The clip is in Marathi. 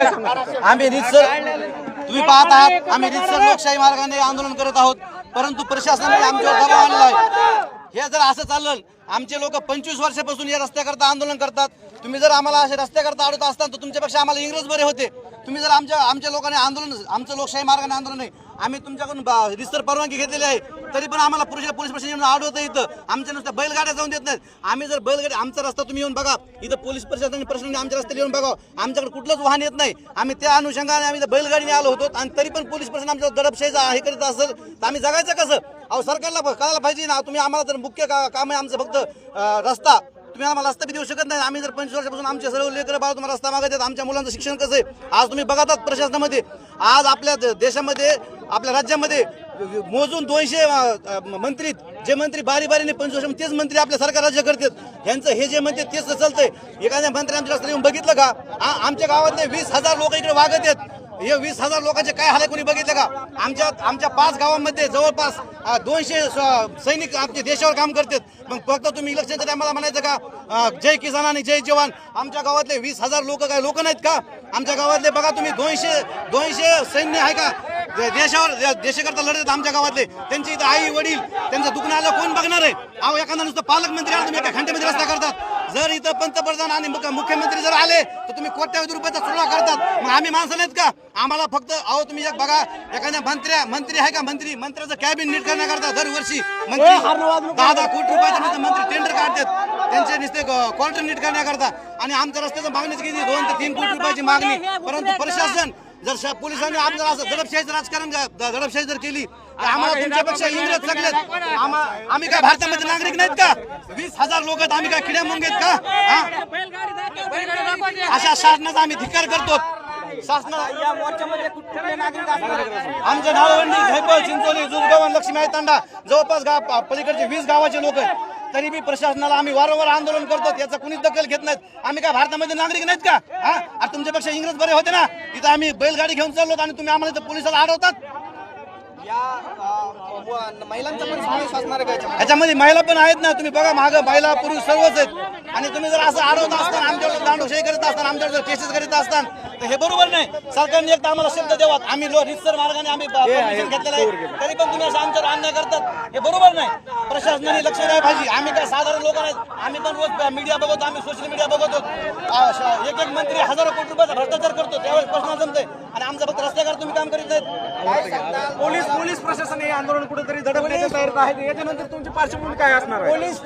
आम्ही रितसर तुम्ही पाहत आहात आम्ही रितसर लोकशाही मार्गाने आंदोलन करत आहोत. परंतु प्रशासनाने आमच्यावर दबाव आणला आहे. हे जर असं चाललं आमचे लोक पंचवीस वर्षापासून या रस्त्याकरता आंदोलन करतात. तुम्ही जर आम्हाला असे रस्त्याकरता अडवत असताना तर तुमच्यापेक्षा आम्हाला इंग्रज बरे होते. तुम्ही जर आमच्या आमच्या लोकांनी आंदोलन आमचं लोकशाही मार्गाने आंदोलन आहे आम्ही तुमच्याकडून बा- परवानगी घेतलेली आहे. तरी पण आम्हाला पुरुष पोलीस प्रशासन येऊन आढळतं इथं. आमच्या नुसत्या बैलगाड्या जाऊन देत नाहीत. आम्ही जर बैलगाडी आमचा रस्ता तुम्ही येऊन बघा. इथं पोलीस प्रशासन प्रशासनाने आमच्या रस्त्याला येऊन बघा. आमच्याकडे कुठलंच वाहन येत नाही. आम्ही त्या अनुषंगाने आम्ही बैलगाडीने आलो होतो. आणि तरी पण पोलीस प्रशासन आमच्या दडपशाही हे करीत असेल तर आम्ही जगायचं कसं? अहो सरकारला कळायला पाहिजे ना. तुम्ही आम्हाला तर मुख्य का- काम आहे आमचं फक्त रस्ता. तुम्ही आम्हाला रस्ता बी देऊ शकत नाही. आम्ही जर पंचवीस वर्षापासून आमचे सर्व लेकर बाळ तुम्हाला रस्ता मागत आहेत. आमच्या मुलांचं शिक्षण कसं आहे? आज तुम्ही बघतात प्रशासनामध्ये. आज आपल्या देशामध्ये आपल्या राज्यामध्ये मोजून दोनशे मंत्री जे मंत्री बारी बारीने पंचवीस वर्ष तेच मंत्री आपल्या सरकार राज्य करतात. यांचं हे जे म्हणते तेच चालतंय. एखाद्या मंत्री आमच्या रस्त्याला येऊन बघितलं का? आमच्या गावातले वीस हजार लोक इकडे वागत आहेत. हे वीस हजार लोकांचे काय हाल कोणी बघितलं का? आमच्या आमच्या पाच गावांमध्ये जवळपास दोनशे स- सैनिक आमच्या देशावर काम करतात. मग फक्त तुम्ही इलेक्शनच्या टायमाला म्हणायचं का जय किसान आणि जय जवान? आमच्या गावातले वीस हजार लोक काय लोक नाहीत का? आमच्या गावातले बघा तुम्ही दोनशे दोनशे सैन्य आहे का? देशावर देशाकरता लढत आमच्या गावातले. त्यांची इथं आई वडील त्यांचं दुखणं आलं कोण बघणार आहे? अहो एखादा नुसतं पालकमंत्री आला तुम्ही एका घंट्यामध्ये रस्ता करतात. जर इथं पंतप्रधान आणि मुख्य- मुख्यमंत्री जर आले तर तुम्ही कोट्यावधी रुपयाचा चुरा करतात. मग आम्ही माणसं नाहीत का? आम्हाला फक्त अहो तुम्ही एक बघा एखाद्या मंत्र्या मंत्री आहे का? मंत्री मंत्र्याचं कॅबिन नीट करण्याकरता दरवर्षी. मंत्री दहा दहा कोटी रुपयाचे मंत्री टेंडर काढतात. त्यांचे नुसते क्वार्टर नीट करण्याकरता आणि आमच्या रस्त्याचं मागणीच किती? दोन ते तीन कोटी रुपयाची मागणी. परंतु प्रशासन जर पोलिसांनी आमचं असं दडपशाहीचं राजकारण दडपशाही जर केली तर आम्हाला तुमच्यापेक्षा इंग्रज सगळे आम्ही काय भारतामध्ये नागरिक नाहीत का? वीस हजार लोक आहेत आम्ही काय किड्या मुंग आहेत का? हा? अशा शासनाचा आम्ही धिक्कार करतो. शासना या मोर्चामध्ये कुठले नागरिक असणार? आहेत? आमच्या नाळवंडी झैपल चिंचोली जुजगाव लक्ष्मी तांडा. जवळपास गाव पलीकडचे वीस गावाचे लोक आहेत. तरी बी प्रशासनाला आम्ही वारंवार आंदोलन करतो याचा कुणीच दखल घेत नाहीत. आम्ही काय भारतामध्ये नागरिक नाहीत का? हा? तुमच्यापेक्षा इंग्रज बरे होते ना? इथं आम्ही बैलगाडी घेऊन चाललो आणि तुम्ही आम्हाला इथं पोलिसाला अडवतात याच्यामध्ये? महिला पण आहेत ना. तुम्ही बघा मागं महिला पुरुष सर्वच आहेत. आणि तुम्ही जर असं अडवत असताना दांडोशाही करीत असताना आमच्यावर जर केसेस करीत असताना तर हे बरोबर नाही. सरकारने एकदा आम्हाला शब्द द्यावा आम्ही लो रितसर मार्गाने आम्ही परमिशन घेतलेलं आहे. तरी पण तुम्ही असं आमच्यावर अन्याय करतात. हे बरोबर नाही. प्रशासनाने लक्ष द्यायला पाहिजे. आम्ही काय साधारण लोक नाहीत आम्ही पण रोज मीडिया बघतो. आम्ही सोशल मीडिया बघतो. एक एक मंत्री हजारो कोटी रुपयाचा भ्रष्टाचार करतो. त्यावेळेस प्रश्न जमतोय. आणि आमचं फक्त रस्त्यावर तुम्ही काम करीत नाहीत? पोलीस पोलीस प्रशासन हे आंदोलन कुठेतरी दडपण्याच्या तयारीत आहे. याच्यानंतर तुमची पार्श्वभूमी काय असणार आहे? पोलीस